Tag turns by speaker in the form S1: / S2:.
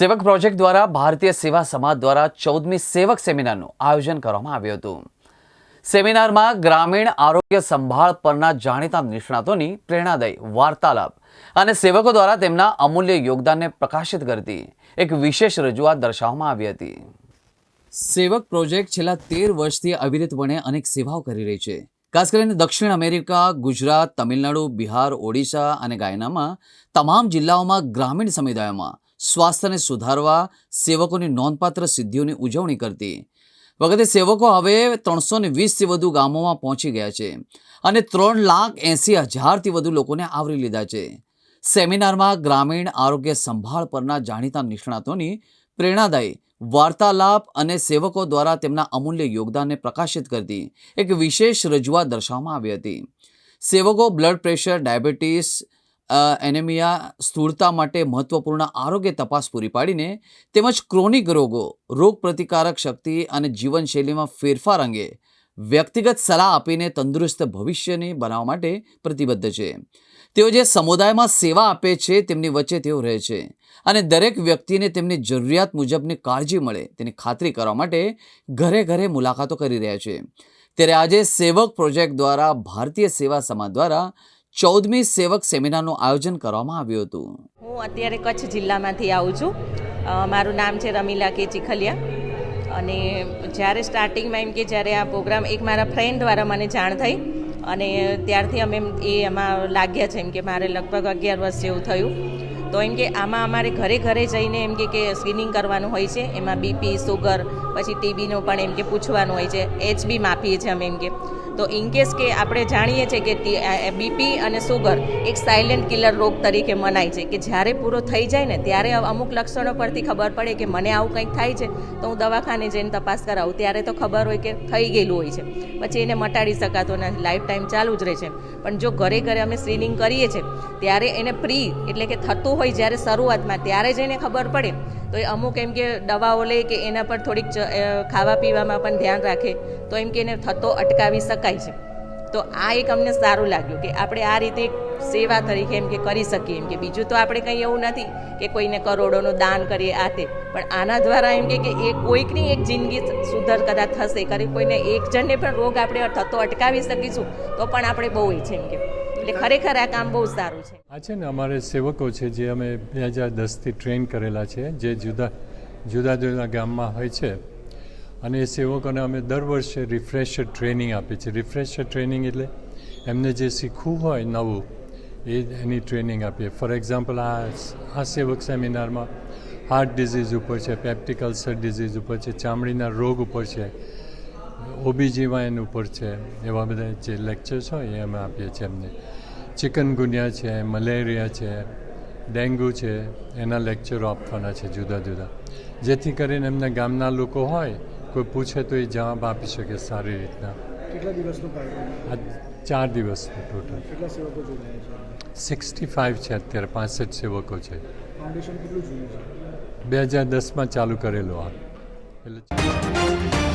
S1: સેવક પ્રોજેક્ટ દ્વારા ભારતીય સેવા સમાજ દ્વારા ચૌદમી સેવક સેમિનારનું આયોજન કરવામાં આવ્યું હતું. સેમિનારમાં ગ્રામીણ આરોગ્ય સંભાળ પરના જાણીતા નિષ્ણાતોની પ્રેરણાદાયી વાર્તાલાપ અને સેવકો દ્વારા તેમના અમૂલ્ય યોગદાનને પ્રકાશિત કરતી એક વિશેષ રજૂઆત દર્શાવવામાં આવી હતી. સેવક પ્રોજેક્ટ છેલ્લા તેર વર્ષથી અવિરતપણે અનેક સેવાઓ કરી રહી છે. ખાસ કરીને દક્ષિણ અમેરિકા, ગુજરાત, તમિલનાડુ, બિહાર, ઓડિશા અને ગાયનામાં તમામ જિલ્લાઓમાં ગ્રામીણ સમુદાયોમાં સ્વાસ્થ્યને સુધારવા સેવકોની નોંધપાત્ર સિદ્ધિઓની ઉજવણી કરતી. વખતે સેવકો હવે ત્રણસો ને વીસથી વધુ ગામોમાં પહોંચી ગયા છે અને ત્રણ લાખ એંસી હજારથી વધુ લોકોને આવરી લીધા છે. સેમિનારમાં ગ્રામીણ આરોગ્ય સંભાળ પરના જાણીતા નિષ્ણાતોની પ્રેરણાદાયી વાર્તાલાપ અને સેવકો દ્વારા તેમના અમૂલ્ય યોગદાનને પ્રકાશિત કરતી એક વિશેષ રજૂઆત દર્શાવવામાં આવી હતી. સેવકો બ્લડ પ્રેશર, ડાયાબિટીસ એનેમિયા સ્થૂળતા માટે મહત્વપૂર્ણ આરોગ્ય તપાસ પૂરી પાડીને તેમજ ક્રોનિક રોગો, રોગ પ્રતિકારક શક્તિ અને જીવનશૈલીમાં ફેરફાર અંગે વ્યક્તિગત સલાહ આપીને તંદુરસ્ત ભવિષ્યની બનાવવા માટે પ્રતિબદ્ધ છે. તેઓ જે સમુદાયમાં સેવા આપે છે તેમની વચ્ચે તેઓ રહે છે અને દરેક વ્યક્તિને તેમની જરૂરિયાત મુજબની કાળજી મળે તેની ખાતરી કરવા માટે ઘરે ઘરે મુલાકાતો કરી રહ્યા છે. ત્યારે આજે સેવક પ્રોજેક્ટ દ્વારા ભારતીય સેવા સમાજ દ્વારા ચૌદમી સેવક સેમિનારનું આયોજન કરવામાં આવ્યું હતું.
S2: હું અત્યારે કચ્છ જિલ્લામાંથી આવું છું. મારું નામ છે રમીલા કે ચીખલિયા. અને જ્યારે સ્ટાર્ટિંગમાં એમ કે જ્યારે આ પ્રોગ્રામ એક મારા ફ્રેન્ડ દ્વારા મને જાણ થઈ અને ત્યારથી અમે એ એમાં લાગ્યા છે એમ કે મારે લગભગ અગિયાર વર્ષ જેવું થયું. તો એમ કે આમાં અમારે ઘરે ઘરે જઈને એમ કે કે સ્ક્રીનિંગ કરવાનું હોય છે. એમાં બીપી સુગર પછી ટીબીનું પણ એમ કે પૂછવાનું હોય છે. એચબી માપીએ છીએ અમે એમ કે. તો ઇનકેસ કે આપણે જાણીએ છીએ કે બીપી અને સુગર એક સાયલેન્ટ કિલર રોગ તરીકે મનાય છે. કે જ્યારે પૂરો થઈ જાય ને, ત્યારે અમુક લક્ષણો પરથી ખબર પડે કે મને આવું કંઈક થાય છે, તો હું દવાખાને જઈને તપાસ કરાવું. ત્યારે તો ખબર હોય કે થઈ ગયેલું હોય છે. પછી એને મટાડી શકાતો નથી. લાઈફ ટાઈમ ચાલુ જ રહે છે. પણ જો ઘરે ઘરે અમે સ્ક્રીનિંગ કરીએ છીએ, ત્યારે એને પ્રી એટલે કે થતું હોય જ્યારે શરૂઆતમાં, ત્યારે જ એને ખબર પડે. તો એ અમુક એમ કે દવાઓ લે કે એના પર થોડીક ખાવા પીવામાં પણ ધ્યાન રાખે. તો એમ કે એને થતો અટકાવી શકાય છે. તો આ એક અમને સારું લાગ્યું કે આપણે આ રીતે સેવા તરીકે એમ કે કરી શકીએ. એમ કે બીજું તો આપણે કંઈ એવું નથી કે કોઈને કરોડોનું દાન કરીએ આ તે. પણ આના દ્વારા એમ કે એ કોઈકની એક જિંદગી સુધર કદાચ થશે. કરી કોઈને એક જણને પણ રોગ આપણે થતો અટકાવી શકીશું, તો પણ આપણે બહુ છે એમ કે. એટલે ખરેખર આ કામ બહુ સારું છે.
S3: આ છે ને અમારે સેવકો છે જે અમે બે હજાર દસથી ટ્રેન કરેલા છે, જે જુદા જુદા જુદા ગામમાં હોય છે. અને એ સેવકોને અમે દર વર્ષે રિફ્રેશર ટ્રેનિંગ આપીએ છીએ. રિફ્રેશર ટ્રેનિંગ એટલે એમને જે શીખવું હોય નવું, એ એની ટ્રેનિંગ આપીએ. ફોર એક્ઝામ્પલ આ આ સેવક સેમિનારમાં હાર્ટ ડિઝીઝ ઉપર છે પેપ્ટિક અલ્સર ડિઝીઝ ઉપર છે, ચામડીના રોગ ઉપર છે. ઓબીજીવાયન ઉપર છે એવા બધા જે લેક્ચર્સ હોય એ અમે આપીએ છીએ એમને. ચિકનગુનિયા છે મલેરિયા છે ડેન્ગ્યુ છે એના લેક્ચરો આપવાના છે જુદા જુદા. જેથી કરીને એમના ગામના લોકો હોય કોઈ પૂછે તો એ જવાબ આપી શકે સારી રીતના.
S4: કેટલા દિવસનો
S3: આ ચાર દિવસનું ટોટલ
S4: કેટલા સેવકો
S3: સિક્સટી ફાઇવ છે અત્યારે પાસઠ સેવકો
S4: છે?
S3: બે હજાર દસમાં ચાલુ કરેલું આ. એટલે